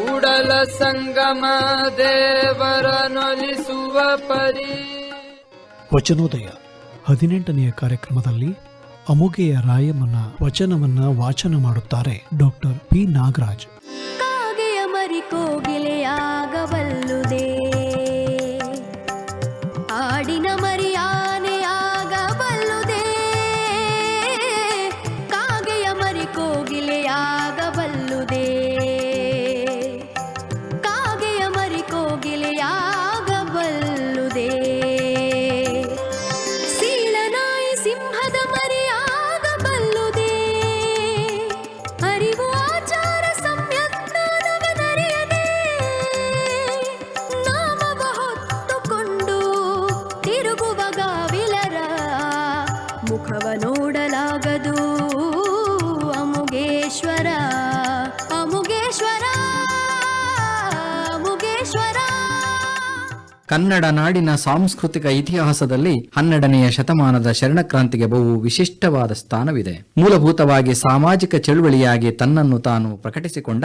ಕೂಡಲ ಸಂಗಮ ದೇವರನೊಲಿಸುವ ಪರಿ. ವಚನೋದಯ ಹದಿನೆಂಟನೆಯ ಕಾರ್ಯಕ್ರಮದಲ್ಲಿ ಅಮುಗೆಯ ರಾಯಮ್ಮನ ವಚನವನ್ನ ವಾಚನ ಮಾಡುತ್ತಾರೆ ಡಾಕ್ಟರ್ ಪಿ ನಾಗರಾಜ್. ಕಾಗೆಯ ಮರಿ ಮುಖವ ನೋಡಲಾಗದು. ಅಮುಗೇಶ್ವರ ಅಮುಗೇಶ್ವರ ಅಮುಗೇಶ್ವರ. ಕನ್ನಡ ನಾಡಿನ ಸಾಂಸ್ಕೃತಿಕ ಇತಿಹಾಸದಲ್ಲಿ ಹನ್ನೆರಡನೆಯ ಶತಮಾನದ ಶರಣಕ್ರಾಂತಿಗೆ ಬಹು ವಿಶಿಷ್ಟವಾದ ಸ್ಥಾನವಿದೆ. ಮೂಲಭೂತವಾಗಿ ಸಾಮಾಜಿಕ ಚಳುವಳಿಯಾಗಿ ತನ್ನನ್ನು ತಾನು ಪ್ರಕಟಿಸಿಕೊಂಡ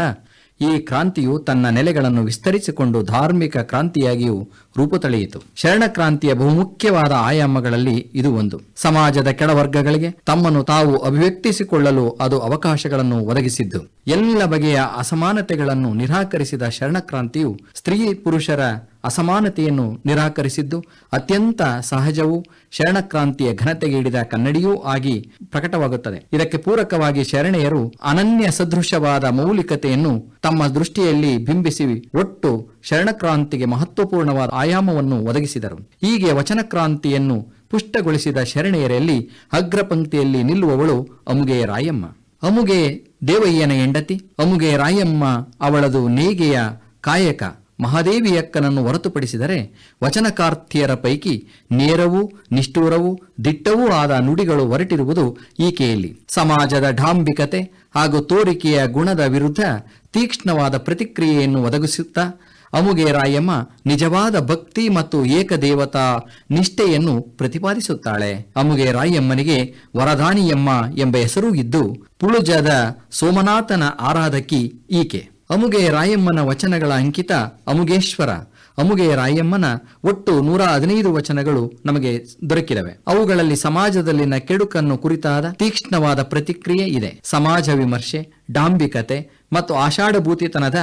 ಈ ಕ್ರಾಂತಿಯು ತನ್ನ ನೆಲೆಗಳನ್ನು ವಿಸ್ತರಿಸಿಕೊಂಡು ಧಾರ್ಮಿಕ ಕ್ರಾಂತಿಯಾಗಿಯೂ ರೂಪು ತಳೆಯಿತು. ಶರಣಕ್ರಾಂತಿಯ ಬಹುಮುಖ್ಯವಾದ ಆಯಾಮಗಳಲ್ಲಿ ಇದು ಒಂದು. ಸಮಾಜದ ಕೆಳವರ್ಗಗಳಿಗೆ ತಮ್ಮನ್ನು ತಾವು ಅಭಿವ್ಯಕ್ತಿಸಿಕೊಳ್ಳಲು ಅದು ಅವಕಾಶಗಳನ್ನು ಒದಗಿಸಿದ್ದು. ಎಲ್ಲ ಬಗೆಯ ಅಸಮಾನತೆಗಳನ್ನು ನಿರಾಕರಿಸಿದ ಶರಣಕ್ರಾಂತಿಯು ಸ್ತ್ರೀ ಪುರುಷರ ಅಸಮಾನತೆಯನ್ನು ನಿರಾಕರಿಸಿದ್ದು, ಅತ್ಯಂತ ಸಹಜವೂ ಶರಣಕ್ರಾಂತಿಯ ಘನತೆಗೆ ಹಿಡಿದ ಕನ್ನಡಿಯೂ ಆಗಿ ಪ್ರಕಟವಾಗುತ್ತದೆ. ಇದಕ್ಕೆ ಪೂರಕವಾಗಿ ಶರಣೆಯರು ಅನನ್ಯ ಸದೃಶವಾದ ಮೌಲಿಕತೆಯನ್ನು ತಮ್ಮ ದೃಷ್ಟಿಯಲ್ಲಿ ಬಿಂಬಿಸಿ ಒಟ್ಟು ಶರಣಕ್ರಾಂತಿಗೆ ಮಹತ್ವಪೂರ್ಣವಾದ ಆಯಾಮವನ್ನು ಒದಗಿಸಿದರು. ಹೀಗೆ ವಚನಕ್ರಾಂತಿಯನ್ನು ಪುಷ್ಟಗೊಳಿಸಿದ ಶರಣೆಯರಲ್ಲಿ ಅಗ್ರಪಂಕ್ತಿಯಲ್ಲಿ ನಿಲ್ಲುವವಳು ಅಮುಗೆಯ ರಾಯಮ್ಮ. ಅಮುಗೆ ದೇವಯ್ಯನ ಹೆಂಡತಿ, ಅಮುಗೆ ರಾಯಮ್ಮ ಅವಳದು ನೇಗೆಯ ಕಾಯಕ. ಮಹಾದೇವಿಯಕ್ಕನನ್ನು ಹೊರತುಪಡಿಸಿದರೆ ವಚನಕಾರ್ತಿಯರ ಪೈಕಿ ನೇರವೂ, ನಿಷ್ಠೂರವೂ, ದಿಟ್ಟವೂ ಆದ ನುಡಿಗಳು ಹೊರಟಿರುವುದು ಈಕೆಯಲ್ಲಿ. ಸಮಾಜದ ಢಾಂಬಿಕತೆ ಹಾಗೂ ತೋರಿಕೆಯ ಗುಣದ ವಿರುದ್ಧ ತೀಕ್ಷ್ಣವಾದ ಪ್ರತಿಕ್ರಿಯೆಯನ್ನು ಒದಗಿಸುತ್ತಾ ಅಮುಗೆ ರಾಯಮ್ಮ ನಿಜವಾದ ಭಕ್ತಿ ಮತ್ತು ಏಕದೇವತಾ ನಿಷ್ಠೆಯನ್ನು ಪ್ರತಿಪಾದಿಸುತ್ತಾಳೆ. ಅಮುಗೆ ರಾಯಮ್ಮನಿಗೆ ವರದಾನಿಯಮ್ಮ ಎಂಬ ಹೆಸರೂ ಇದ್ದು, ಪುಳುಜದ ಸೋಮನಾಥನ ಆರಾಧಕಿ ಈಕೆ. ಅಮುಗೆ ರಾಯಮ್ಮನ ವಚನಗಳ ಅಂಕಿತ ಅಮುಗೇಶ್ವರ. ಅಮುಗೆ ರಾಯಮ್ಮನ ಒಟ್ಟು ನೂರ ಹದಿನೈದು ವಚನಗಳು ನಮಗೆ ದೊರಕಿದವೆ. ಅವುಗಳಲ್ಲಿ ಸಮಾಜದಲ್ಲಿನ ಕೆಡುಕನ್ನು ಕುರಿತಾದ ತೀಕ್ಷ್ಣವಾದ ಪ್ರತಿಕ್ರಿಯೆ ಇದೆ. ಸಮಾಜ ವಿಮರ್ಶೆ, ಡಾಂಬಿಕತೆ ಮತ್ತು ಆಷಾಢಭೂತಿತನದ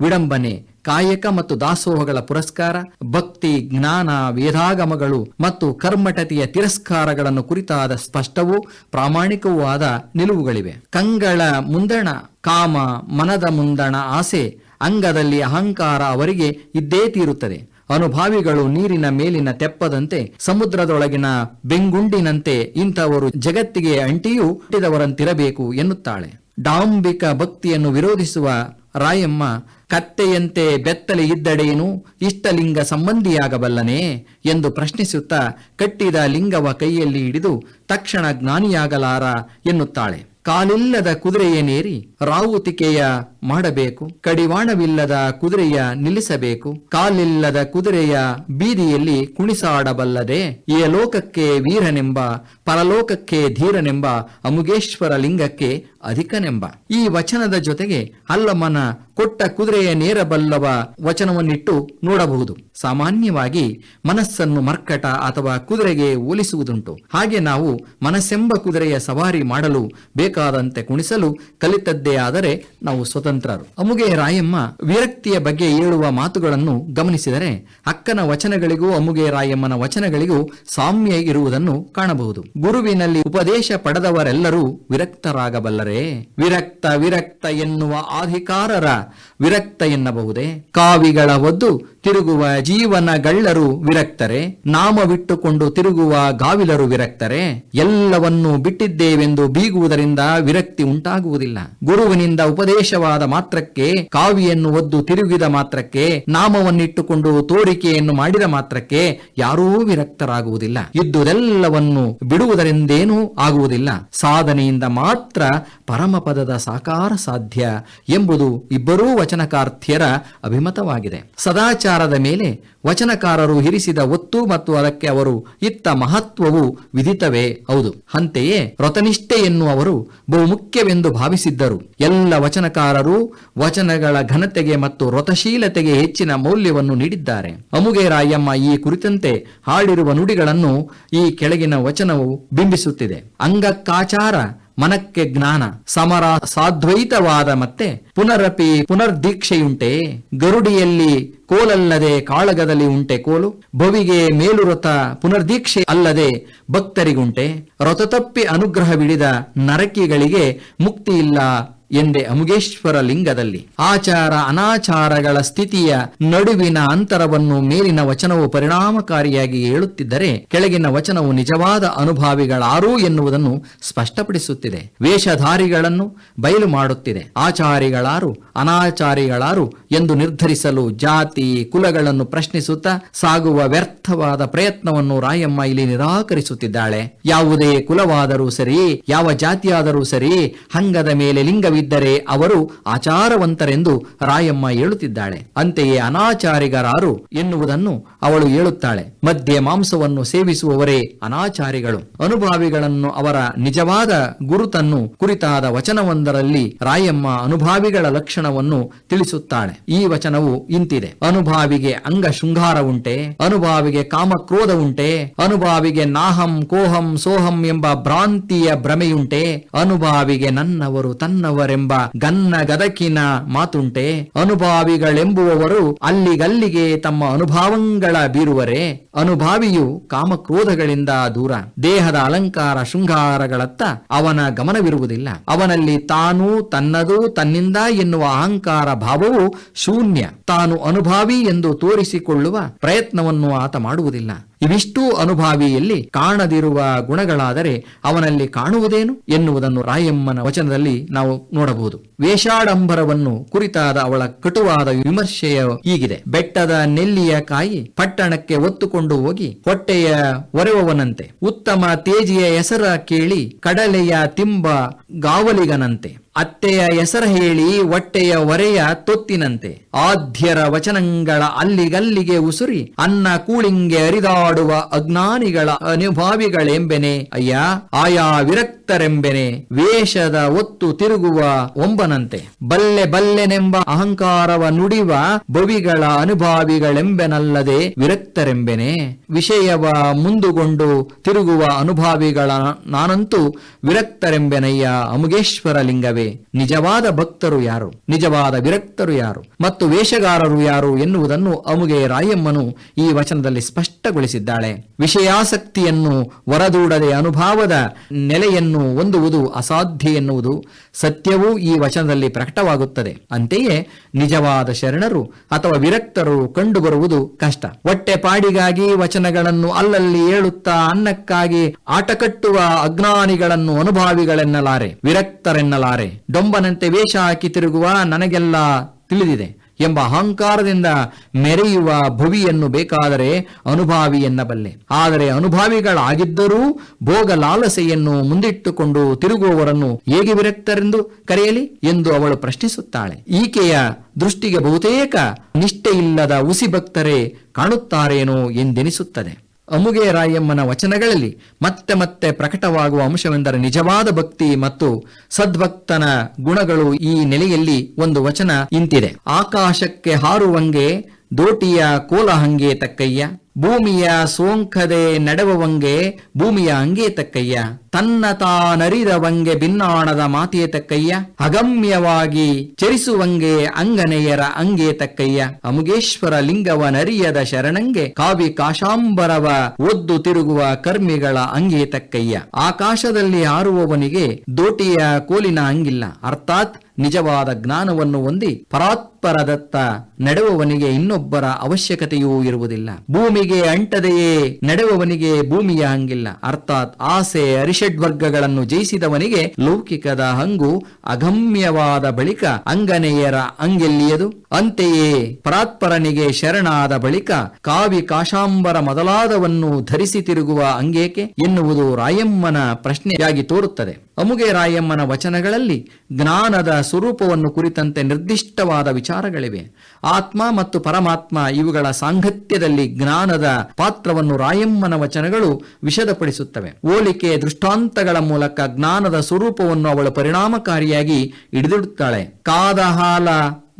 ವಿಡಂಬನೆ ಕಾಯಕ ಮತ್ತು ದಾಸೋಹಗಳ ಪುರಸ್ಕಾರ, ಭಕ್ತಿ, ಜ್ಞಾನ, ವೇದಾಗಮಗಳು ಮತ್ತು ಕರ್ಮಟತೆಯ ತಿರಸ್ಕಾರಗಳನ್ನು ಕುರಿತಾದ ಸ್ಪಷ್ಟವೂ ಪ್ರಾಮಾಣಿಕವೂ ಆದ ನಿಲುವುಗಳಿವೆ. ಕಂಗಳ ಮುಂದಣ, ಕಾಮ, ಮನದ ಮುಂದಣ ಆಸೆ, ಅಂಗದಲ್ಲಿ ಅಹಂಕಾರ ಅವರಿಗೆ ಇದ್ದೇ ತೀರುತ್ತದೆ. ಅನುಭಾವಿಗಳು ನೀರಿನ ಮೇಲಿನ ತೆಪ್ಪದಂತೆ, ಸಮುದ್ರದೊಳಗಿನ ಬೆಂಗುಂಡಿನಂತೆ ಇಂಥವರು ಜಗತ್ತಿಗೆ ಅಂಟಿಯೂ ಹುಟ್ಟಿದವರಂತಿರಬೇಕು ಎನ್ನುತ್ತಾಳೆ. ಡಾಂಬಿಕ ಭಕ್ತಿಯನ್ನು ವಿರೋಧಿಸುವ ರಾಯಮ್ಮ, ಕತ್ತೆಯಂತೆ ಬೆತ್ತಲೆ ಇದ್ದಡೇನು ಇಷ್ಟಲಿಂಗ ಸಂಬಂಧಿಯಾಗಬಲ್ಲನೇ? ಎಂದು ಪ್ರಶ್ನಿಸುತ್ತಾ ಕಟ್ಟಿದ ಲಿಂಗವ ಕೈಯಲ್ಲಿ ಹಿಡಿದು ತಕ್ಷಣ ಜ್ಞಾನಿಯಾಗಲಾರ ಎನ್ನುತ್ತಾಳೆ. ಕಾಲಿಲ್ಲದ ಕುದುರೆಯನೇರಿ ರಾವುತಿಕೆಯ ಮಾಡಬೇಕು. ಕಡಿವಾಣವಿಲ್ಲದ ಕುದುರೆಯ ನಿಲ್ಲಿಸಬೇಕು. ಕಾಲಿಲ್ಲದ ಕುದುರೆಯ ಬೀದಿಯಲ್ಲಿ ಕುಣಿಸಾಡಬಲ್ಲದೆ ಈ ಲೋಕಕ್ಕೆ ವೀರನೆಂಬ, ಪರಲೋಕಕ್ಕೆ ಧೀರನೆಂಬ ಅಮುಗೇಶ್ವರ ಲಿಂಗಕ್ಕೆ ಅಧಿಕನೆಂಬ. ಈ ವಚನದ ಜೊತೆಗೆ ಅಲ್ಲಮ್ಮನ ಕೊಟ್ಟ ಕುದುರೆಯ ನೇರಬಲ್ಲವ ವಚನವನ್ನಿಟ್ಟು ನೋಡಬಹುದು. ಸಾಮಾನ್ಯವಾಗಿ ಮನಸ್ಸನ್ನು ಮರ್ಕಟ ಅಥವಾ ಕುದುರೆಗೆ ಹೋಲಿಸುವುದುಂಟು. ಹಾಗೆ ನಾವು ಮನಸ್ಸೆಂಬ ಕುದುರೆಯ ಸವಾರಿ ಮಾಡಲು ಬೇಕಾದಂತೆ ಕುಣಿಸಲು ಕಲಿತದ್ದೇ ಆದರೆ ನಾವು ಸ್ವತಂತ್ರರು. ಅಮುಗೆ ರಾಯಮ್ಮ ವಿರಕ್ತಿಯ ಬಗ್ಗೆ ಹೇಳುವ ಮಾತುಗಳನ್ನು ಗಮನಿಸಿದರೆ ಅಕ್ಕನ ವಚನಗಳಿಗೂ ಅಮುಗೆ ರಾಯಮ್ಮನ ವಚನಗಳಿಗೂ ಸಾಮ್ಯ ಇರುವುದನ್ನು ಕಾಣಬಹುದು. ಗುರುವಿನಲ್ಲಿ ಉಪದೇಶ ಪಡೆದವರೆಲ್ಲರೂ ವಿರಕ್ತರಾಗಬಲ್ಲರೇ. ವಿರಕ್ತ ವಿರಕ್ತ ಎನ್ನುವ ಅಧಿಕಾರರ ವಿರಕ್ತ ಎನ್ನಬಹುದೇ? ಕಾವಿಗಳ ಒದ್ದು ತಿರುಗುವ ಜೀವನಗಳ್ಳರು ವಿರಕ್ತರೆ? ನಾಮವಿಟ್ಟುಕೊಂಡು ತಿರುಗುವ ಗಾವಿಲರು ವಿರಕ್ತರೆ? ಎಲ್ಲವನ್ನೂ ಬಿಟ್ಟಿದ್ದೇವೆಂದು ಬೀಗುವುದರಿಂದ ವಿರಕ್ತಿ ಉಂಟಾಗುವುದಿಲ್ಲ. ಗುರುವಿನಿಂದ ಉಪದೇಶವಾದ ಮಾತ್ರಕ್ಕೆ, ಕಾವಿಯನ್ನು ಒದ್ದು ತಿರುಗಿದ ಮಾತ್ರಕ್ಕೆ, ನಾಮವನ್ನಿಟ್ಟುಕೊಂಡು ತೋರಿಕೆಯನ್ನು ಮಾಡಿದ ಮಾತ್ರಕ್ಕೆ ಯಾರೂ ವಿರಕ್ತರಾಗುವುದಿಲ್ಲ. ಇದ್ದುದೆಲ್ಲವನ್ನು ಬಿಡುವುದರಿಂದೇನೂ ಆಗುವುದಿಲ್ಲ. ಸಾಧನೆಯಿಂದ ಮಾತ್ರ ಪರಮಪದದ ಸಾಕಾರ ಸಾಧ್ಯ ಎಂಬುದು ಇಬ್ಬರೂ ವಚನಕಾರ್ಥ್ಯರ ಅಭಿಮತವಾಗಿದೆ. ಸದಾಚಾರದ ಮೇಲೆ ವಚನಕಾರರು ಇರಿಸಿದ ಒತ್ತು ಮತ್ತು ಅದಕ್ಕೆ ಅವರು ಇತ್ತ ಮಹತ್ವವು ವಿಧಿತವೇ ಹೌದು. ಅಂತೆಯೇ ವ್ರತನಿಷ್ಠೆ ಎನ್ನುವರು ಬಹುಮುಖ್ಯವೆಂದು ಭಾವಿಸಿದ್ದರು. ಎಲ್ಲ ವಚನಕಾರರು ವಚನಗಳ ಘನತೆಗೆ ಮತ್ತು ವ್ರತಶೀಲತೆಗೆ ಹೆಚ್ಚಿನ ಮೌಲ್ಯವನ್ನು ನೀಡಿದ್ದಾರೆ. ಅಮುಗೆ ರಾಯಮ್ಮ ಈ ಕುರಿತಂತೆ ಹಾಡಿರುವ ನುಡಿಗಳನ್ನು ಈ ಕೆಳಗಿನ ವಚನವು ಬಿಂಬಿಸುತ್ತಿದೆ. ಅಂಗಕ್ಕಾಚಾರ ಮನಕ್ಕೆ ಜ್ಞಾನ, ಸಮರ ಸಾದ್ವೈತವಾದ ಮತ್ತೆ ಪುನರಪಿ ಪುನರ್ದೀಕ್ಷೆಯುಂಟೆ. ಗರುಡಿಯಲ್ಲಿ ಕೋಲಲ್ಲದೆ ಕಾಳಗದಲ್ಲಿ ಉಂಟೆ ಕೋಲು, ಭವಿಗೆ ಮೇಲುರಥ ಪುನರ್ದೀಕ್ಷೆ ಅಲ್ಲದೆ ಭಕ್ತರಿಗುಂಟೆ. ರಥತಪ್ಪಿ ಅನುಗ್ರಹವಿಡಿದ ನರಕಿಗಳಿಗೆ ಮುಕ್ತಿ ಇಲ್ಲ ಎಂದೆ ಅಮುಗೇಶ್ವರ ಲಿಂಗದಲ್ಲಿ. ಆಚಾರ ಅನಾಚಾರಗಳ ಸ್ಥಿತಿಯ ನಡುವಿನ ಅಂತರವನ್ನು ಮೇಲಿನ ವಚನವು ಪರಿಣಾಮಕಾರಿಯಾಗಿ ಹೇಳುತ್ತಿದ್ದರೆ ಕೆಳಗಿನ ವಚನವು ನಿಜವಾದ ಅನುಭಾವಿಗಳಾರು ಎನ್ನುವುದನ್ನು ಸ್ಪಷ್ಟಪಡಿಸುತ್ತಿದೆ. ವೇಷಧಾರಿಗಳನ್ನು ಬಯಲು ಮಾಡುತ್ತಿದೆ. ಆಚಾರಿಗಳಾರು ಅನಾಚಾರಿಗಳಾರು ಎಂದು ನಿರ್ಧರಿಸಲು ಜಾತಿ ಕುಲಗಳನ್ನು ಪ್ರಶ್ನಿಸುತ್ತಾ ಸಾಗುವ ವ್ಯರ್ಥವಾದ ಪ್ರಯತ್ನವನ್ನು ರಾಯಮ್ಮ ಇಲ್ಲಿ ನಿರಾಕರಿಸುತ್ತಿದ್ದಾಳೆ. ಯಾವುದೇ ಕುಲವಾದರೂ ಸರಿ ಯಾವ ಜಾತಿಯಾದರೂ ಸರಿ ಹಂಗದ ಮೇಲೆ ಲಿಂಗವಿದ್ದರೆ ಅವರು ಆಚಾರವಂತರೆಂದು ರಾಯಮ್ಮ ಹೇಳುತ್ತಿದ್ದಾಳೆ. ಅಂತೆಯೇ ಅನಾಚಾರಿಗರಾರು ಎನ್ನುವುದನ್ನು ಅವಳು ಹೇಳುತ್ತಾಳೆ ಮಧ್ಯೆ ಮಾಂಸವನ್ನು ಸೇವಿಸುವವರೇ ಅನಾಚಾರಿಗಳು. ಅನುಭಾವಿಗಳನ್ನು ಅವರ ನಿಜವಾದ ಗುರುತನ್ನು ಕುರಿತಾದ ವಚನವೊಂದರಲ್ಲಿ ರಾಯಮ್ಮ ಅನುಭಾವಿಗಳ ಲಕ್ಷಣವನ್ನು ತಿಳಿಸುತ್ತಾಳೆ. ಈ ವಚನವು ಇಂತಿದೆ. ಅನುಭಾವಿಗೆ ಅಂಗ ಶೃಂಗಾರ ಉಂಟೆ, ಅನುಭಾವಿಗೆ ಕಾಮಕ್ರೋಧ ಉಂಟೆ, ಅನುಭಾವಿಗೆ ನಾಹಂ, ಕೋಹಂ, ಸೋಹಂ ಎಂಬ ಭ್ರಾಂತಿಯ ಭ್ರಮೆಯುಂಟೆ, ಅನುಭಾವಿಗೆ ನನ್ನವರು ತನ್ನವರೆಂಬ ಗನ್ನ ಗದಕಿನ ಮಾತುಂಟೆ, ಅನುಭಾವಿಗಳೆಂಬುವವರು ಅಲ್ಲಿಗಲ್ಲಿಗೆ ತಮ್ಮ ಅನುಭಾವಂಗಳ ಬೀರುವರೆ, ಅನುಭಾವಿಯು ಕಾಮಕ್ರೋಧಗಳಿಂದ ದೂರ. ದೇಹದ ಅಲಂಕಾರ ಶೃಂಗಾರಗಳತ್ತ ಅವನ ಗಮನವಿರುವುದಿಲ್ಲ. ಅವನಲ್ಲಿ ತಾನು ತನ್ನದು ತನ್ನಿಂದ ಎನ್ನುವ ಅಹಂಕಾರ ಭಾವವು ಶೂನ್ಯ. ತಾನು ಅನುಭಾವಿ ಎಂದು ತೋರಿಸಿಕೊಳ್ಳುವ ಪ್ರಯತ್ನವನ್ನು ಆತ ಮಾಡುವುದಿಲ್ಲ. ಇವಿಷ್ಟೂ ಅನುಭಾವಿಯಲ್ಲಿ ಕಾಣದಿರುವ ಗುಣಗಳಾದರೆ ಅವನಲ್ಲಿ ಕಾಣುವುದೇನು ಎನ್ನುವುದನ್ನು ರಾಯಮ್ಮನ ವಚನದಲ್ಲಿ ನಾವು ನೋಡಬಹುದು. ವೇಷಾಡಂಬರವನ್ನು ಕುರಿತಾದ ಅವಳ ಕಟುವಾದ ವಿಮರ್ಶೆಯ ಹೀಗಿದೆ. ಬೆಟ್ಟದ ನೆಲ್ಲಿಯ ಕಾಯಿ ಪಟ್ಟಣಕ್ಕೆ ಒತ್ತುಕೊಂಡು ಹೋಗಿ ಹೊಟ್ಟೆಯ ಒರೆವವನಂತೆ ಉತ್ತಮ ತೇಜಿಯ ಹೆಸರ ಕೇಳಿ ಕಡಲೆಯ ತಿಂಬ ಗಾವಲಿಗನಂತೆ, ಅತ್ತೆಯ ಹೆಸರ ಹೇಳಿ ಹೊಟ್ಟೆಯ ಒರೆಯ ತೊತ್ತಿನಂತೆ ಆದ್ಯರ ವಚನಗಳ ಅಲ್ಲಿಗಲ್ಲಿಗೆ ಉಸುರಿ, ಅನ್ನ ಕೂಳಿಂಗೆ ಅರಿದಾಡುವ ಅಜ್ಞಾನಿಗಳ ಅನುಭಾವಿಗಳೆಂಬೆನೆ. ಅಯ್ಯ, ಆಯಾ ವಿರಕ್ತರೆಂಬೆನೆ. ವೇಷದ ಒತ್ತು ತಿರುಗುವ ಒಂಬನಂತೆ. ಬಲ್ಲೆ ಬಲ್ಲೆನೆಂಬ ಅಹಂಕಾರವ ನುಡಿವ ಬವಿಗಳ ಅನುಭಾವಿಗಳೆಂಬೆನಲ್ಲದೆ ವಿರಕ್ತರೆಂಬೆನೆ. ವಿಷಯವ ಮುಂದುಗೊಂಡು ತಿರುಗುವ ಅನುಭಾವಿಗಳ ನಾನಂತೂ ವಿರಕ್ತರೆಂಬೆನಯ್ಯ ಅಮುಗೇಶ್ವರ ಲಿಂಗವೇ ನಿಜವಾದ ಭಕ್ತರು ಯಾರು? ನಿಜವಾದ ವಿರಕ್ತರು ಯಾರು? ವೇಷಗಾರರು ಯಾರು ಎನ್ನುವುದನ್ನು ಅಮುಗೆ ರಾಯಮ್ಮನು ಈ ವಚನದಲ್ಲಿ ಸ್ಪಷ್ಟಗೊಳಿಸಿದ್ದಾಳೆ. ವಿಷಯಾಸಕ್ತಿಯನ್ನು ಹೊರದೂಡದೆ ಅನುಭಾವದ ನೆಲೆಯನ್ನು ಹೊಂದುವುದು ಅಸಾಧ್ಯ ಎನ್ನುವುದು ಸತ್ಯವೂ ಈ ವಚನದಲ್ಲಿ ಪ್ರಕಟವಾಗುತ್ತದೆ. ಅಂತೆಯೇ ನಿಜವಾದ ಶರಣರು ಅಥವಾ ವಿರಕ್ತರು ಕಂಡುಬರುವುದು ಕಷ್ಟ. ಹೊಟ್ಟೆ ಪಾಡಿಗಾಗಿ ವಚನಗಳನ್ನು ಅಲ್ಲಲ್ಲಿ ಹೇಳುತ್ತಾ ಅನ್ನಕ್ಕಾಗಿ ಆಟಕಟ್ಟುವ ಅಜ್ಞಾನಿಗಳನ್ನು ಅನುಭಾವಿಗಳೆನ್ನಲಾರೆ, ವಿರಕ್ತರೆನ್ನಲಾರೆ. ಡೊಂಬನಂತೆ ವೇಷ ಹಾಕಿ ತಿರುಗುವ ನನಗೆಲ್ಲ ತಿಳಿದಿದೆ. ಎಂಬ ಅಹಂಕಾರದಿಂದ ಮೆರೆಯುವ ಭುವಿಯನ್ನು ಬೇಕಾದರೆ ಅನುಭಾವಿ ಎನ್ನಬಲ್ಲೆ. ಆದರೆ ಅನುಭಾವಿಗಳಾಗಿದ್ದರೂ ಭೋಗ ಲಾಲಸೆಯನ್ನು ಮುಂದಿಟ್ಟುಕೊಂಡು ತಿರುಗುವವರನ್ನು ಹೇಗೆ ವಿರಕ್ತರೆಂದು ಕರೆಯಲಿ ಎಂದು ಅವಳು ಪ್ರಶ್ನಿಸುತ್ತಾಳೆ. ಈಕೆಯ ದೃಷ್ಟಿಗೆ ಬಹುತೇಕ ನಿಷ್ಠೆಯಿಲ್ಲದ ಉಸಿ ಭಕ್ತರೇ ಕಾಣುತ್ತಾರೇನೋ ಎಂದೆನಿಸುತ್ತದೆ. ಅಮುಗೆ ರಾಯಮ್ಮನ ವಚನಗಳಲ್ಲಿ ಮತ್ತೆ ಮತ್ತೆ ಪ್ರಕಟವಾಗುವ ಅಂಶವೆಂದರೆ ನಿಜವಾದ ಭಕ್ತಿ ಮತ್ತು ಸದ್ಭಕ್ತನ ಗುಣಗಳು ಈ ನೆಲೆಯಲ್ಲಿ ಒಂದು ವಚನ ಇಂತಿದೆ. ಆಕಾಶಕ್ಕೆ ಹಾರುವಂಗೆ ದೋಟಿಯ ಕೋಲ ಹಂಗೆ ತಕ್ಕಯ್ಯ. ಭೂಮಿಯ ಸೋಂಕದೆ ನಡೆವವಂಗೆ, ಭೂಮಿಯ ಅಂಗೆ ತಕ್ಕಯ್ಯ. ತನ್ನ ತಾನರಿದವಂಗೆ ಭಿನ್ನಾಣದ ಮಾತೆಯ ತಕ್ಕಯ್ಯ. ಅಗಮ್ಯವಾಗಿ ಚರಿಸುವಂಗೆ ಅಂಗನೆಯರ ಅಂಗೆ ತಕ್ಕಯ್ಯ. ಅಮುಗೇಶ್ವರ ಲಿಂಗವ ನರಿಯದ ಶರಣಂಗೆ ಕಾವಿ ಕಾಶಾಂಬರವ ಒದ್ದು ತಿರುಗುವ ಕರ್ಮಿಗಳ ಅಂಗೆ ತಕ್ಕಯ್ಯ. ಆಕಾಶದಲ್ಲಿ ಹಾರುವವನಿಗೆ ದೋಟಿಯ ಕೋಲಿನ ಅಂಗಿಲ್ಲ. ಅರ್ಥಾತ್ ನಿಜವಾದ ಜ್ಞಾನವನ್ನು ಹೊಂದಿ ಪರಾತ್ಪರದತ್ತ ನಡೆಯುವವನಿಗೆ ಇನ್ನೊಬ್ಬರ ಅವಶ್ಯಕತೆಯೂ ಇರುವುದಿಲ್ಲ. ಭೂಮಿಗೆ ಅಂಟದೆಯೇ ನಡೆವವನಿಗೆ ಭೂಮಿಯ ಹಂಗಿಲ್ಲ. ಅರ್ಥಾತ್ ಆಸೆ ಅರಿಷಡ್ವರ್ಗಗಳನ್ನು ಜಯಿಸಿದವನಿಗೆ ಲೌಕಿಕದ ಹಂಗು ಅಗಮ್ಯವಾದ ಬಳಿಕ ಅಂಗನೆಯರ ಅಂಗೆಲ್ಲಿಯದು ಅಂತೆಯೇ ಪರಾತ್ಪರನಿಗೆ ಶರಣಾದ ಬಳಿಕ ಕಾವಿ ಕಾಶಾಂಬರ ಮೊದಲಾದವನ್ನು ಧರಿಸಿ ತಿರುಗುವ ಅಂಗೇಕೆ ಎನ್ನುವುದು ರಾಯಮ್ಮನ ಪ್ರಶ್ನೆಯಾಗಿ ತೋರುತ್ತದೆ. ಅಮುಗೆ ರಾಯಮ್ಮನ ವಚನಗಳಲ್ಲಿ ಜ್ಞಾನದ ಸ್ವರೂಪವನ್ನು ಕುರಿತಂತೆ ನಿರ್ದಿಷ್ಟವಾದ ವಿಚಾರಗಳಿವೆ. ಆತ್ಮ ಮತ್ತು ಪರಮಾತ್ಮ ಇವುಗಳ ಸಾಂಗತ್ಯದಲ್ಲಿ ಜ್ಞಾನದ ಪಾತ್ರವನ್ನು ರಾಯಮ್ಮನ ವಚನಗಳು ವಿಷದಪಡಿಸುತ್ತವೆ. ಹೋಲಿಕೆ ದೃಷ್ಟಾಂತಗಳ ಮೂಲಕ ಜ್ಞಾನದ ಸ್ವರೂಪವನ್ನು ಅವಳು ಪರಿಣಾಮಕಾರಿಯಾಗಿ ಹಿಡಿದಿಡುತ್ತಾಳೆ. ಕಾದ ಹಾಲ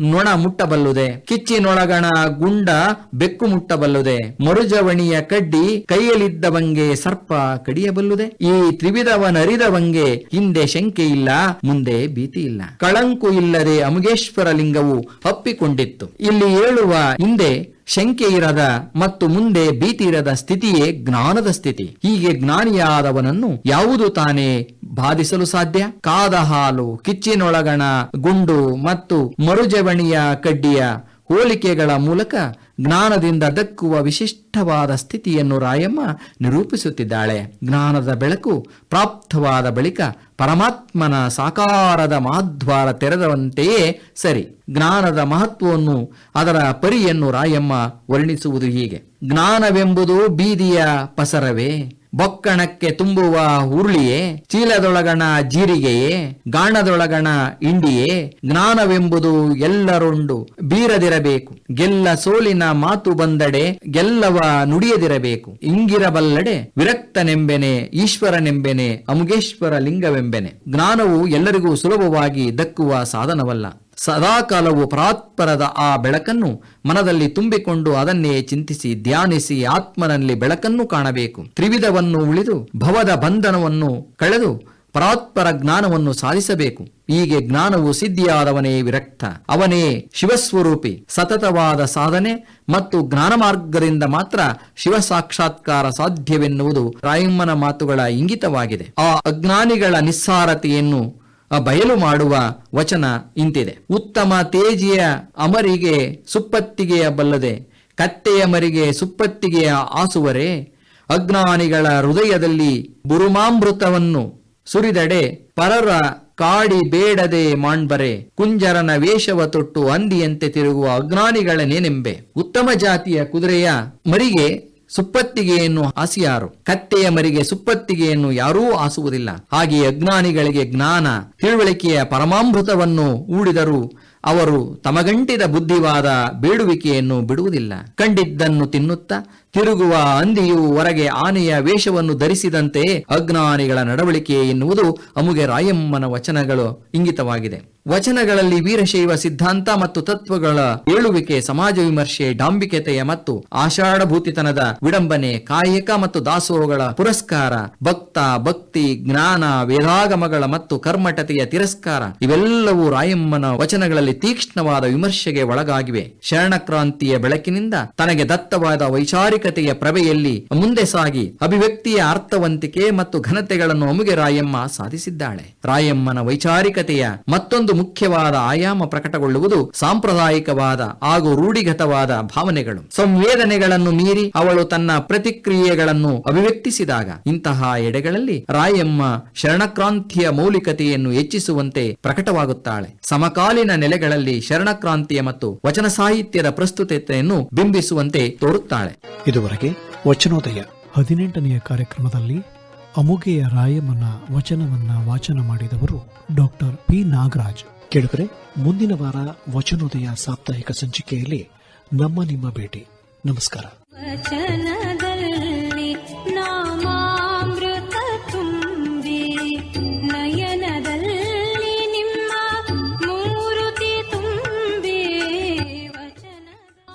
ನೊಣ ಮುಟ್ಟಬಲ್ಲುದೆ ಕಿಚ್ಚಿನೊಳಗಣ ಗುಂಡ ಬೆಕ್ಕು ಮುಟ್ಟಬಲ್ಲುದೆ ಮರುಜವಣಿಯ ಕಡ್ಡಿ ಕೈಯಲ್ಲಿದ್ದವಂಗೆ ಸರ್ಪ ಕಡಿಯಬಲ್ಲುದೆ ಈ ತ್ರಿವಿಧವನರಿದವಂಗೆ ಹಿಂದೆ ಶಂಕೆ ಇಲ್ಲ, ಮುಂದೆ ಭೀತಿ ಇಲ್ಲ. ಕಳಂಕು ಇಲ್ಲದೆ ಅಮುಗೇಶ್ವರ ಲಿಂಗವು ಹಪ್ಪಿಕೊಂಡಿತ್ತು. ಇಲ್ಲಿ ಹೇಳುವ ಹಿಂದೆ ಶಂಕೆ ಇರದ ಮತ್ತು ಮುಂದೆ ಭೀತಿ ಇರದ ಸ್ಥಿತಿಯೇ ಜ್ಞಾನದ ಸ್ಥಿತಿ. ಹೀಗೆ ಜ್ಞಾನಿಯಾದವನನ್ನು ಯಾವುದು ತಾನೇ ಬಾಧಿಸಲು ಸಾಧ್ಯ? ಕಾದ ಹಾಲು, ಕಿಚ್ಚಿನೊಳಗಣ, ಗುಂಡು ಮತ್ತು ಮರುಜವಣಿಯ ಕಡ್ಡಿಯ ಹೋಲಿಕೆಗಳ ಮೂಲಕ ಜ್ಞಾನದಿಂದ ದಕ್ಕುವ ವಿಶಿಷ್ಟವಾದ ಸ್ಥಿತಿಯನ್ನು ರಾಯಮ್ಮ ನಿರೂಪಿಸುತ್ತಿದ್ದಾಳೆ. ಜ್ಞಾನದ ಬೆಳಕು ಪ್ರಾಪ್ತವಾದ ಬಳಿಕ ಪರಮಾತ್ಮನ ಸಾಕಾರದ ಮಾಧ್ವಾರ ತೆರೆದವಂತೆಯೇ ಸರಿ. ಜ್ಞಾನದ ಮಹತ್ವವನ್ನು ಅದರ ಪರಿಯನ್ನು ರಾಯಮ್ಮ ವರ್ಣಿಸುವುದು ಹೀಗೆ. ಜ್ಞಾನವೆಂಬುದು ಬೀದಿಯ ಪಸರವೇ, ಬೊಕ್ಕಣಕ್ಕೆ ತುಂಬುವ ಹುರುಳಿಯೇ, ಚೀಲದೊಳಗಣ ಜೀರಿಗೆಯೇ, ಗಾಣದೊಳಗಣ ಇಂಡಿಯೇ, ಜ್ಞಾನವೆಂಬುದು ಎಲ್ಲರೊಂಡು ಬೀರದಿರಬೇಕು. ಗೆಲ್ಲ ಸೋಲಿನ ಮಾತು ಬಂದಡೆ, ಗೆಲ್ಲವ ನುಡಿಯದಿರಬೇಕು. ಇಂಗಿರಬಲ್ಲಡೆ, ವಿರಕ್ತನೆಂಬೆನೆ, ಈಶ್ವರನೆಂಬೆನೆ ಅಮುಗೇಶ್ವರ ಲಿಂಗವೆಂಬೆನೆ ಜ್ಞಾನವು ಎಲ್ಲರಿಗೂ ಸುಲಭವಾಗಿ ದಕ್ಕುವ ಸಾಧನವಲ್ಲ. ಸದಾಕಾಲವು ಪರಾತ್ಪರದ ಆ ಬೆಳಕನ್ನು ಮನದಲ್ಲಿ ತುಂಬಿಕೊಂಡು ಅದನ್ನೇ ಚಿಂತಿಸಿ ಧ್ಯಾನಿಸಿ ಆತ್ಮನಲ್ಲಿ ಬೆಳಕನ್ನು ಕಾಣಬೇಕು. ತ್ರಿವಿಧವನ್ನು ಉಳಿದು ಭವದ ಬಂಧನವನ್ನು ಕಳೆದು ಪರಾತ್ಪರ ಜ್ಞಾನವನ್ನು ಸಾಧಿಸಬೇಕು. ಹೀಗೆ ಜ್ಞಾನವು ಸಿದ್ಧಿಯಾದವನೇ ವಿರಕ್ತ. ಅವನೇ ಶಿವಸ್ವರೂಪಿ. ಸತತವಾದ ಸಾಧನೆ ಮತ್ತು ಜ್ಞಾನ ಮಾರ್ಗದಿಂದ ಮಾತ್ರ ಶಿವ ಸಾಕ್ಷಾತ್ಕಾರ ಸಾಧ್ಯವೆನ್ನುವುದು ರಾಯಮ್ಮನ ಮಾತುಗಳ ಇಂಗಿತವಾಗಿದೆ. ಆ ಅಜ್ಞಾನಿಗಳ ನಿಸ್ಸಾರತೆಯನ್ನು ಬಯಲು ಮಾಡುವ ವಚನ ಇಂತಿದೆ. ಉತ್ತಮ ತೇಜಿಯ ಅಮರಿಗೆ ಸುಪ್ಪತ್ತಿಗೆಯ ಬಲ್ಲದೆ, ಕತ್ತೆಯ ಮರಿಗೆ ಸುಪ್ಪತ್ತಿಗೆಯ ಆಸುವರೆ, ಅಜ್ಞಾನಿಗಳ ಹೃದಯದಲ್ಲಿ ಬುರುಮಾಮೃತವನ್ನು ಸುರಿದಡೆ ಪರರ ಕಾಡಿ ಬೇಡದೆ ಮಾಣ್ಬರೆ ಕುಂಜರನ ವೇಷವ ತೊಟ್ಟು ಅಂದಿಯಂತೆ ತಿರುಗುವ ಅಜ್ಞಾನಿಗಳನೇನೆಂಬೆ ಉತ್ತಮ ಜಾತಿಯ ಕುದುರೆಯ ಮರಿಗೆ ಸುಪ್ಪತ್ತಿಗೆಯನ್ನು ಆಸಿಯಾರು ಕತ್ತೆಯ ಮರಿಗೆ ಸುಪ್ಪತ್ತಿಗೆಯನ್ನು ಯಾರೂ ಆಸುವುದಿಲ್ಲ ಹಾಗೆಯೇ ಅಜ್ಞಾನಿಗಳಿಗೆ ಜ್ಞಾನ ತಿಳುವಳಿಕೆಯ ಪರಮಾಮೃತವನ್ನು ಊಡಿದರೂ ಅವರು ತಮಗಂಟಿದ ಬುದ್ಧಿವಾದ ಬೇಡುವಿಕೆಯನ್ನು ಬಿಡುವುದಿಲ್ಲ. ಕಂಡಿದ್ದನ್ನು ತಿನ್ನುತ್ತಾ, ತಿರುಗುವ ಅಂದಿಯು ಹೊರಗೆ ಆನೆಯ ವೇಷವನ್ನು ಧರಿಸಿದಂತೆ ಅಜ್ಞಾನಿಗಳ ನಡವಳಿಕೆ ಎನ್ನುವುದು ಅಮುಗೆ ರಾಯಮ್ಮನ ವಚನಗಳು ಇಂಗಿತವಾಗಿದೆ. ವಚನಗಳಲ್ಲಿ ವೀರಶೈವ ಸಿದ್ಧಾಂತ ಮತ್ತು ತತ್ವಗಳ ಏಳುವಿಕೆ, ಸಮಾಜ ವಿಮರ್ಶೆ, ಡಾಂಬಿಕತೆಯ ಮತ್ತು ಆಷಾಢಭೂತಿತನದ ವಿಡಂಬನೆ, ಕಾಯಕ ಮತ್ತು ದಾಸೋಹಗಳ ಪುರಸ್ಕಾರ, ಭಕ್ತ, ಭಕ್ತಿ, ಜ್ಞಾನ, ವೇದಾಗಮಗಳ ಮತ್ತು ಕರ್ಮಟತೆಯ ತಿರಸ್ಕಾರ, ಇವೆಲ್ಲವೂ ರಾಯಮ್ಮನ ವಚನಗಳಲ್ಲಿ ತೀಕ್ಷ್ಣವಾದ ವಿಮರ್ಶೆಗೆ ಒಳಗಾಗಿವೆ. ಶರಣಕ್ರಾಂತಿಯ ಬೆಳಕಿನಿಂದ ತನಗೆ ದತ್ತವಾದ ವೈಚಾರಿಕತೆಯ ಪ್ರಭೆಯಲ್ಲಿ ಮುಂದೆ ಸಾಗಿ ಅಭಿವ್ಯಕ್ತಿಯ ಅರ್ಥವಂತಿಕೆ ಮತ್ತು ಘನತೆಗಳನ್ನು ಅಮುಗೆ ರಾಯಮ್ಮ ಸಾಧಿಸಿದ್ದಾಳೆ. ರಾಯಮ್ಮನ ವೈಚಾರಿಕತೆಯ ಮತ್ತೊಂದು ಮುಖ್ಯವಾದ ಆಯಾಮ ಪ್ರಕಟಗೊಳ್ಳುವುದು ಸಾಂಪ್ರದಾಯಿಕವಾದ ಹಾಗೂ ರೂಢಿಗತವಾದ ಭಾವನೆಗಳು. ಸಂವೇದನೆಗಳನ್ನು ಮೀರಿ ಅವಳು ತನ್ನ ಪ್ರತಿಕ್ರಿಯೆಗಳನ್ನು ಅಭಿವ್ಯಕ್ತಿಸಿದಾಗ ಇಂತಹ ಎಡೆಗಳಲ್ಲಿ ರಾಯಮ್ಮ ಶರಣಕ್ರಾಂತಿಯ ಮೌಲಿಕತೆಯನ್ನು ಹೆಚ್ಚಿಸುವಂತೆ ಪ್ರಕಟವಾಗುತ್ತಾಳೆ. ಸಮಕಾಲೀನ ನೆಲೆಗಳಲ್ಲಿ ಶರಣಕ್ರಾಂತಿಯ ಮತ್ತು ವಚನ ಸಾಹಿತ್ಯದ ಪ್ರಸ್ತುತತೆಯನ್ನು ಬಿಂಬಿಸುವಂತೆ ತೋರುತ್ತಾಳೆ. ಇದುವರೆಗೆ ವಚನೋದಯ ಹದಿನೆಂಟನೆಯ ಕಾರ್ಯಕ್ರಮದಲ್ಲಿ ಅಮುಗೆಯ ರಾಯಮ್ಮನ ವಚನವನ್ನ ವಾಚನ ಮಾಡಿದವರು ಡಾಕ್ಟರ್ ಪಿ ನಾಗರಾಜ್. ಕೇಳಿದರೆ ಮುಂದಿನ ವಾರ ವಚನೋದಯ ಸಾಪ್ತಾಹಿಕ ಸಂಚಿಕೆಯಲ್ಲಿ ನಮ್ಮ ನಿಮ್ಮ ಭೇಟಿ. ನಮಸ್ಕಾರ.